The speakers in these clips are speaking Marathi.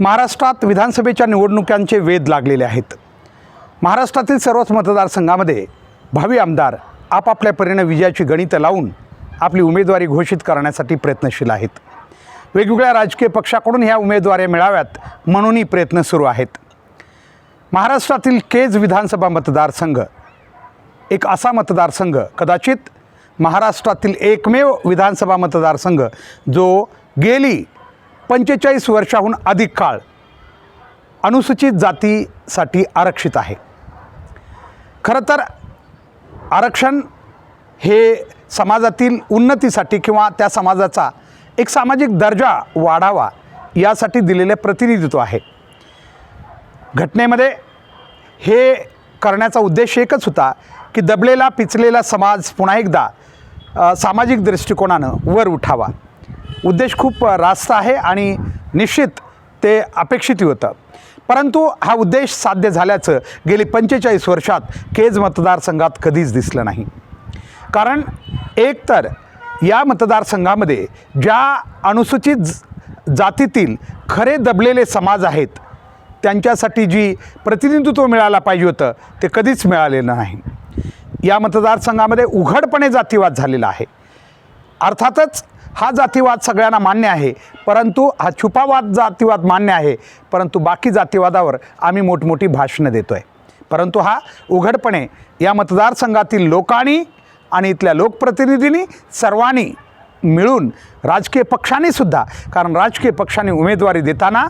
महाराष्ट्रात विधानसभेच्या निवडणुकांचे वेध लागलेले आहेत. महाराष्ट्रातील सर्वच मतदारसंघामध्ये भावी आमदार आपापल्या परीने विजयाची गणितं लावून आपली उमेदवारी घोषित करण्यासाठी प्रयत्नशील आहेत. वेगवेगळ्या राजकीय पक्षाकडून ह्या उमेदवाऱ्या मिळाव्यात म्हणूनही प्रयत्न सुरू आहेत. महाराष्ट्रातील केज विधानसभा मतदारसंघ एक असा मतदारसंघ कदाचित महाराष्ट्रातील एकमेव विधानसभा मतदारसंघ जो गेली पंचेचाळीस वर्षाहून अधिक काळ अनुसूचित जातीसाठी आरक्षित आहे. खरं तर आरक्षण हे समाजातील उन्नतीसाठी किंवा त्या समाजाचा एक सामाजिक दर्जा वाढावा यासाठी दिलेले प्रतिनिधित्व आहे. घटनेमध्ये हे करण्याचा उद्देश एकच होता की दबलेला पिचलेला समाज पुन्हा एकदा सामाजिक दृष्टिकोनानं वर उठावा. उद्देश खूप रास्त आहे आणि निश्चित ते अपेक्षितही होतं. परंतु हा उद्देश साध्य झाल्याचं गेली पंचेचाळीस वर्षात केज मतदारसंघात कधीच दिसलं नाही. कारण एकतर या मतदारसंघामध्ये ज्या अनुसूचित ज- जातीतील खरे दबलेले समाज आहेत त्यांच्यासाठी जी प्रतिनिधित्व मिळायला पाहिजे होतं ते कधीच मिळालेलं नाही. या मतदारसंघामध्ये उघडपणे जातीवाद झालेला आहे. अर्थातच हा जातीवाद सगळ्यांना मान्य आहे. परंतु हा छुपावाद जातीवाद मान्य आहे. परंतु बाकी जातीवादावर आम्ही मोठमोठी भाषणं देतो आहे परंतु हा उघडपणे या मतदारसंघातील लोकांनी आणि इथल्या लोकप्रतिनिधींनी सर्वांनी मिळून राजकीय पक्षांनी सुद्धा कारण राजकीय पक्षांनी उमेदवारी देताना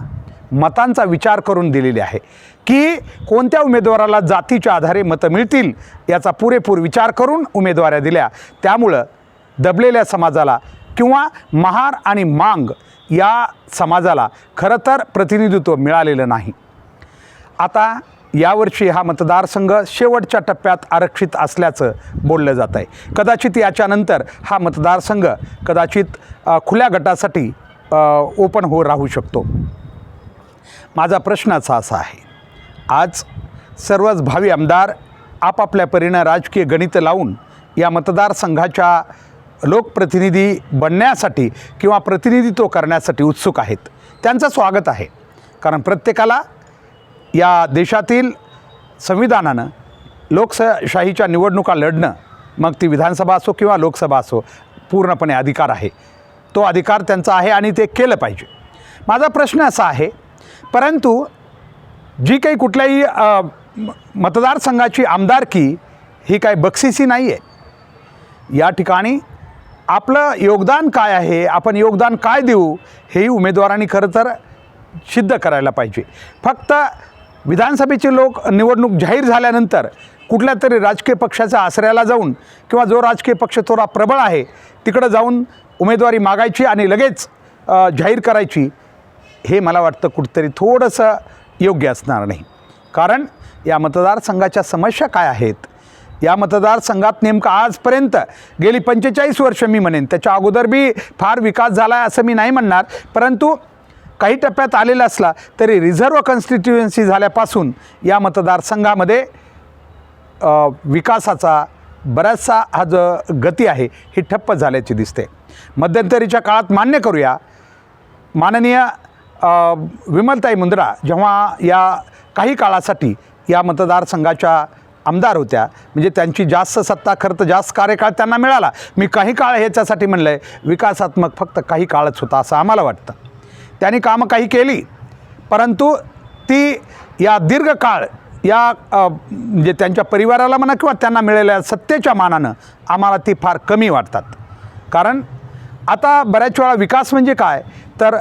मतांचा विचार करून दिलेली आहे. की कोणत्या उमेदवाराला जातीच्या आधारे मतं मिळतील याचा पुरेपूर विचार करून उमेदवाऱ्या दिल्या. त्यामुळं दबलेल्या समाजाला किंवा महार आणि मांग या समाजाला खरं तर प्रतिनिधित्व मिळालेलं नाही. आता यावर्षी हा मतदारसंघ शेवटच्या टप्प्यात आरक्षित असल्याचं बोललं जात आहे कदाचित याच्यानंतर हा मतदारसंघ कदाचित खुल्या गटासाठी ओपन हो राहू शकतो. माझा प्रश्नाचा असा आहे आज सर्वच भावी आमदार आपापल्या परीनं राजकीय गणितं लावून या मतदारसंघाच्या लोकप्रतिनिधी बनण्यासाठी किंवा प्रतिनिधित्व करण्यासाठी उत्सुक आहेत. त्यांचं स्वागत आहे. कारण प्रत्येकाला या देशातील संविधानानं लोकशाहीच्या निवडणुका लढणं मग ती विधानसभा असो किंवा लोकसभा असो पूर्णपणे अधिकार आहे. तो अधिकार त्यांचा आहे आणि ते केलं पाहिजे. माझा प्रश्न असा आहे परंतु जी काही कुठल्याही म- मतदारसंघाची आमदारकी ही काही बक्षिसी नाही आहे या ठिकाणी आपलं योगदान काय आहे? आपण योगदान काय देऊ? हेही उमेदवारांनी खरं तर सिद्ध करायला पाहिजे. फक्त विधानसभेचे लोक निवडणूक जाहीर झाल्यानंतर कुठल्या तरी राजकीय पक्षाच्या आश्रयाला जाऊन किंवा जो राजकीय पक्ष थोडा प्रबळ आहे तिकडं जाऊन उमेदवारी मागायची आणि लगेच जाहीर करायची हे मला वाटतं कुठंतरी थोडंसं योग्य असणार नाही. कारण या मतदारसंघाच्या समस्या काय आहेत? या मतदारसंघात नेमकं आजपर्यंत गेली पंचेचाळीस वर्ष मी म्हणेन. त्याच्या अगोदर बी फार विकास झाला आहे असं मी नाही म्हणणार. परंतु काही टप्प्यात आलेला असला तरी रिझर्व कॉन्स्टिट्युएन्सी झाल्यापासून या मतदारसंघामध्ये विकासाचा बराचसा हा जो गती आहे ही ठप्प झाल्याची दिसते. मध्यंतरीच्या काळात मान्य करूया माननीय विमलताई मुंद्रा जेव्हा या काही काळासाठी या मतदारसंघाच्या आमदार होत्या. म्हणजे त्यांची जास्त सत्ता खरं तर जास्त कार्यकाळ त्यांना मिळाला. मी काही काळ ह्याच्यासाठी म्हणलं आहे विकासात्मक फक्त काही काळच होता असं आम्हाला वाटतं. त्यांनी कामं काही केली. परंतु ती या दीर्घकाळ या म्हणजे त्यांच्या परिवाराला म्हणा किंवा त्यांना मिळालेल्या सत्तेच्या मानानं आम्हाला ती फार कमी वाटतात. कारण आता बऱ्याच वेळा विकास म्हणजे काय? तर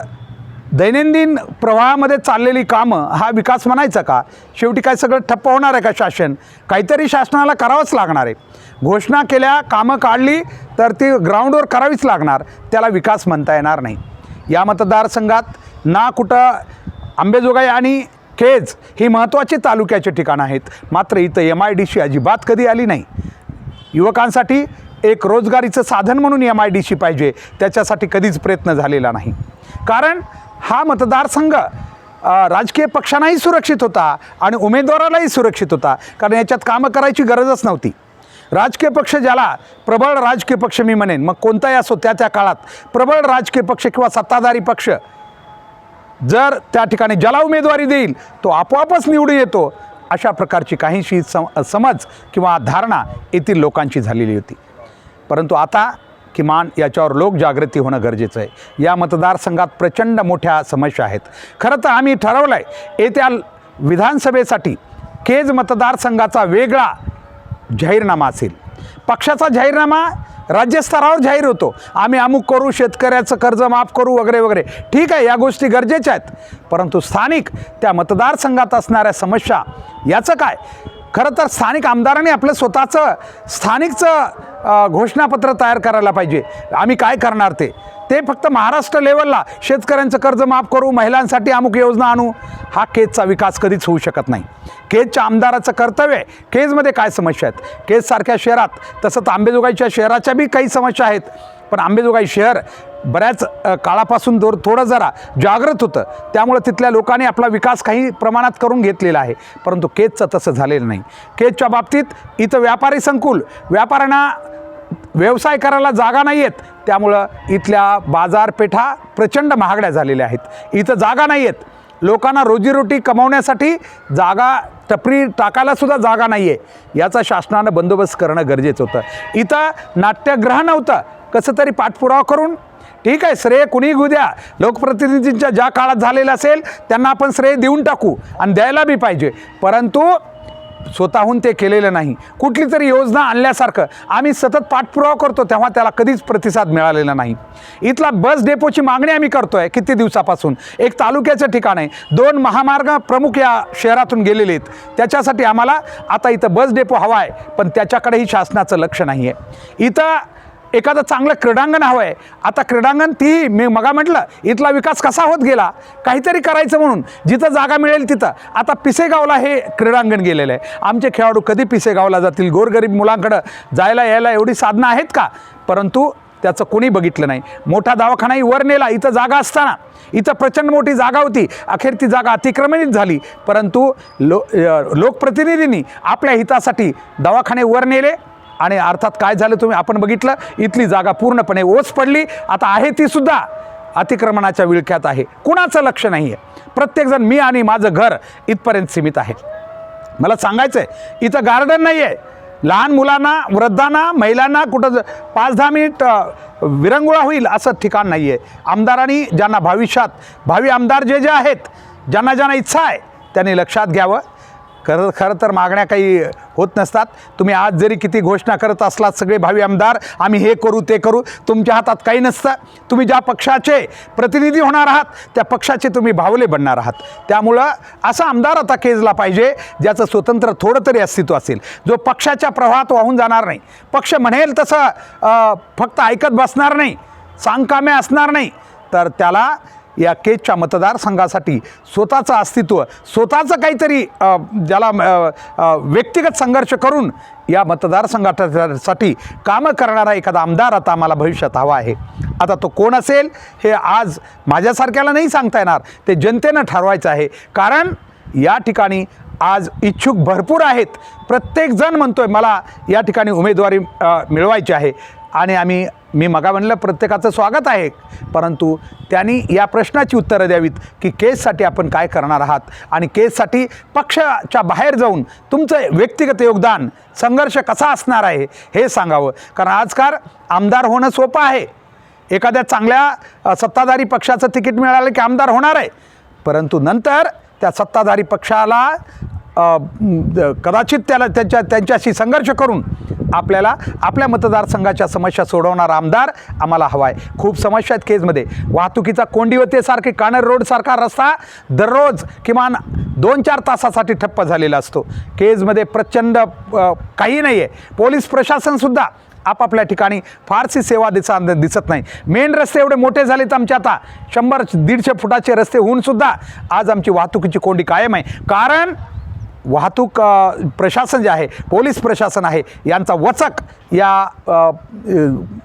दैनंदिन प्रवाहामध्ये चाललेली कामं हा विकास म्हणायचा का? शेवटी काय सगळं ठप्प होणार आहे का शासन? काहीतरी शासनाला करावंच लागणार आहे. घोषणा केल्या कामं काढली तर ती ग्राउंडवर करावीच लागणार. त्याला विकास म्हणता येणार नाही. या मतदारसंघात ना कुठं आंबेजोगाई आणि केज ही महत्त्वाची तालुक्याचे ठिकाणं आहेत. मात्र इथं एम आय डी सी अजिबात कधी आली नाही. युवकांसाठी एक रोजगारीचं साधन म्हणून एम आय डी सी पाहिजे. त्याच्यासाठी कधीच प्रयत्न झालेला नाही. कारण हा मतदारसंघ राजकीय पक्षांनाही सुरक्षित होता आणि उमेदवारालाही सुरक्षित होता. कारण याच्यात कामं करायची गरजच नव्हती. राजकीय पक्ष ज्याला प्रबळ राजकीय पक्ष मी म्हणेन मग कोणताही असो त्या त्या काळात प्रबळ राजकीय पक्ष किंवा सत्ताधारी पक्ष जर त्या ठिकाणी ज्याला उमेदवारी देईल तो आपोआपच निवडून येतो अशा प्रकारची काहीशी सम समज किंवा धारणा येथील लोकांची झालेली होती. परंतु आता किमान याच्यावर लोकजागृती होणं गरजेचं आहे. या मतदारसंघात प्रचंड मोठ्या समस्या आहेत. खरं तर आम्ही ठरवलं आहे येत्या विधानसभेसाठी केज मतदारसंघाचा वेगळा जाहीरनामा असेल. पक्षाचा जाहीरनामा राज्यस्तरावर जाहीर होतो. आम्ही अमुक करू शेतकऱ्याचं कर्ज माफ करू वगैरे वगैरे. ठीक आहे या गोष्टी गरजेच्या आहेत. परंतु स्थानिक त्या मतदारसंघात असणाऱ्या समस्या याचं काय? खरं तर स्थानिक आमदारांनी आपलं स्वतःचं स्थानिकचं घोषणापत्र तयार करायला पाहिजे. आम्ही काय करणार ते? ते फक्त महाराष्ट्र लेवलला शेतकऱ्यांचं कर्ज माफ करू महिलांसाठी अमुक योजना आणू. हा केजचा विकास कधीच होऊ शकत नाही. केजच्या आमदाराचं कर्तव्य आहे. केजमध्ये काय समस्या आहेत? केजसारख्या शहरात तसं तर आंबेजोगाईच्या शहराच्या बी काही समस्या आहेत. पण आंबेजोगाई शहर बऱ्याच काळापासून दोर थोडं जरा जागृत होतं त्यामुळं तिथल्या लोकांनी आपला विकास काही प्रमाणात करून घेतलेला आहे. परंतु केजचं तसं झालेलं नाही. केजच्या बाबतीत इथं व्यापारी संकुल व्यापाऱ्यांना व्यवसाय करायला जागा नाही आहेत त्यामुळं इथल्या बाजारपेठा प्रचंड महागड्या झालेल्या आहेत. इथं जागा नाही आहेत लोकांना रोजीरोटी कमावण्यासाठी जागा टपरी टाकायलासुद्धा जागा नाही आहे याचा शासनानं बंदोबस्त करणं गरजेचं होतं. इथं नाट्यगृह नव्हतं. कसं तरी पाठपुरावा करून ठीक आहे श्रेय कुणी घेऊ द्या. लोकप्रतिनिधींच्या ज्या काळात झालेलं असेल त्यांना आपण श्रेय देऊन टाकू आणि द्यायला बी पाहिजे. परंतु स्वतःहून ते केलेलं नाही. कुठली तरी योजना आणल्यासारखं. आम्ही सतत पाठपुरावा करतो तेव्हा त्याला कधीच प्रतिसाद मिळालेला नाही. इथला बस डेपोची मागणी आम्ही करतो आहे किती दिवसापासून? एक तालुक्याचं ठिकाण आहे. दोन महामार्ग प्रमुख या शहरातून गेलेले आहेत. त्याच्यासाठी आम्हाला आता इथं बस डेपो हवा आहे पण त्याच्याकडेही शासनाचं लक्ष नाही आहे इथं एखादं चांगलं क्रीडांगण हवं आहे आता क्रीडांगण ती मी मगा म्हटलं इथला विकास कसा होत गेला? काहीतरी करायचं म्हणून. जिथं जागा मिळेल तिथं. आता पिसेगावला हे क्रीडांगण गेलेलं आहे. आमचे खेळाडू कधी पिसेगावला जातील? गोरगरीब मुलांकडं जायला यायला एवढी साधनं आहेत का? परंतु त्याचं कोणी बघितलं नाही. मोठा दवाखानाही वर नेला. इथं जागा असताना. इथं प्रचंड मोठी जागा होती. अखेर ती जागा अतिक्रमणित झाली. परंतु लो लोकप्रतिनिधींनी आपल्या हितासाठी दवाखाने वर नेले. आणि अर्थात काय झालं तुम्ही आपण बघितलं इथली जागा पूर्णपणे ओस पडली. आता आहे ती सुद्धा अतिक्रमणाच्या विळख्यात आहे. कुणाचं लक्ष नाही आहे प्रत्येकजण मी आणि माझं घर इथपर्यंत सीमित आहे. मला सांगायचं आहे इथं गार्डन नाही आहे लहान मुलांना वृद्धांना महिलांना कुठं पाच दहा मिनिट विरंगुळा होईल असं ठिकाण नाही आहे आमदारांनी ज्यांना भविष्यात भावी आमदार जे जे आहेत ज्यांना ज्यांना इच्छा आहे त्यांनी लक्षात घ्यावं. खरं खरं तर मागण्या काही होत नसतात. तुम्ही आज जरी किती घोषणा करत असलात सगळे भावी आमदार आम्ही हे करू ते करू तुमच्या हातात काही नसतं. तुम्ही ज्या पक्षाचे प्रतिनिधी होणार आहात त्या पक्षाचे तुम्ही भावले बनणार आहात. त्यामुळं असा आमदार आता केजला पाहिजे ज्याचं स्वतंत्र थोडं तरी अस्तित्व असेल. जो पक्षाच्या प्रवाहात वाहून जाणार नाही. पक्ष म्हणेल तसं फक्त ऐकत बसणार नाही सांगकामे असणार नाही. तर त्याला या केजच्या मतदारसंघासाठी स्वतःचं अस्तित्व स्वतःचं काहीतरी ज्याला व्यक्तिगत संघर्ष करून या मतदारसंघासाठी कामं करणारा एखादा आमदार आता आम्हाला भविष्यात हवा आहे. आता तो कोण असेल हे आज माझ्यासारख्याला नाही सांगता येणार ते जनतेनं ठरवायचं आहे. कारण या ठिकाणी आज इच्छुक भरपूर आहेत. प्रत्येकजण म्हणतो आहे मला या ठिकाणी उमेदवारी मिळवायची आहे. आणि आम्ही मी मगा म्हणलं प्रत्येकाचं स्वागत आहे. परंतु त्यांनी या प्रश्नाची उत्तरं द्यावीत की केससाठी आपण काय करणार आहात? आणि केससाठी पक्षाच्या बाहेर जाऊन तुमचं व्यक्तिगत योगदान संघर्ष कसा असणार आहे हे सांगावं. कारण आजकाल आमदार होणं सोपं आहे. एखाद्या चांगल्या सत्ताधारी पक्षाचं तिकीट मिळालं की आमदार होणार आहे. परंतु नंतर त्या सत्ताधारी पक्षाला कदाचित त्याला त्यांच्या त्यांच्याशी संघर्ष करून आपल्याला आपल्या मतदारसंघाच्या समस्या सोडवणारा आमदार आम्हाला हवा आहे खूप समस्या आहेत केजमध्ये. वाहतुकीचा कोंडिवतेसारखे कानर रोडसारखा रस्ता दररोज किमान दोन चार तासासाठी ठप्प झालेला असतो. केजमध्ये प्रचंड काही नाही आहे पोलीस प्रशासनसुद्धा आपापल्या ठिकाणी फारशी सेवा दिसा दिसत नाही. मेन रस्ते एवढे मोठे झालेत आमचे आता. शंभर दीडशे फुटाचे रस्ते होऊन सुद्धा आज आमची वाहतुकीची कोंडी कायम आहे. कारण वाहतूक प्रशासन जे आहे पोलीस प्रशासन आहे यांचा वचक या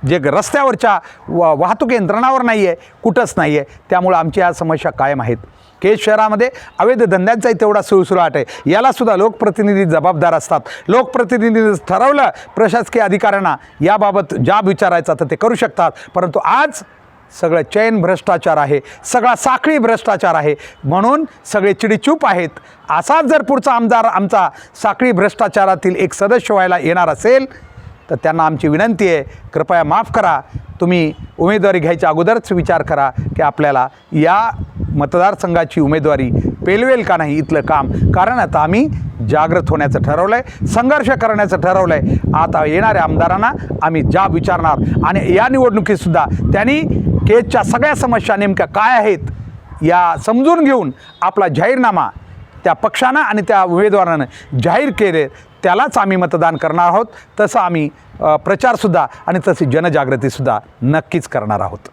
जे रस्त्यावरच्या वा वाहतूक यंत्रणावर नाही आहे कुठंच नाही आहे त्यामुळं आमच्या या समस्या कायम आहेत. केज शहरामध्ये अवैध धंद्यांचाही तेवढा सुळसुळाट आहे. यालासुद्धा लोकप्रतिनिधी जबाबदार असतात. लोकप्रतिनिधी ठरवलं प्रशासकीय अधिकाऱ्यांना याबाबत जाब विचारायचा तर ते करू शकतात. परंतु आज सगळं चैन भ्रष्टाचार आहे सगळा साखळी भ्रष्टाचार आहे. म्हणून सगळे चिडीचूप आहेत. असाच जर पुढचा आमदार आमचा साखळी भ्रष्टाचारातील एक सदस्य व्हायला येणार असेल तर त्यांना आमची विनंती आहे कृपया माफ करा. तुम्ही उमेदवारी घ्यायच्या अगोदरच विचार करा की आपल्याला या मतदारसंघाची उमेदवारी पेलवेल का नाही इथलं काम? कारण आता आम्ही जागृत होण्याचं ठरवलं आहे संघर्ष करण्याचं ठरवलं आहे आता येणाऱ्या आमदारांना आम्ही जाब विचारणार. आणि या निवडणुकीतसुद्धा त्यांनी हेच्या सगळ्या समस्या नेमक्या काय आहेत या समजून घेऊन आपला जाहीरनामा त्या पक्षानं आणि त्या उमेदवारानं जाहीर केले त्यालाच आम्ही मतदान करणार आहोत. तसं आम्ही प्रचारसुद्धा आणि तशी जनजागृतीसुद्धा नक्कीच करणार आहोत.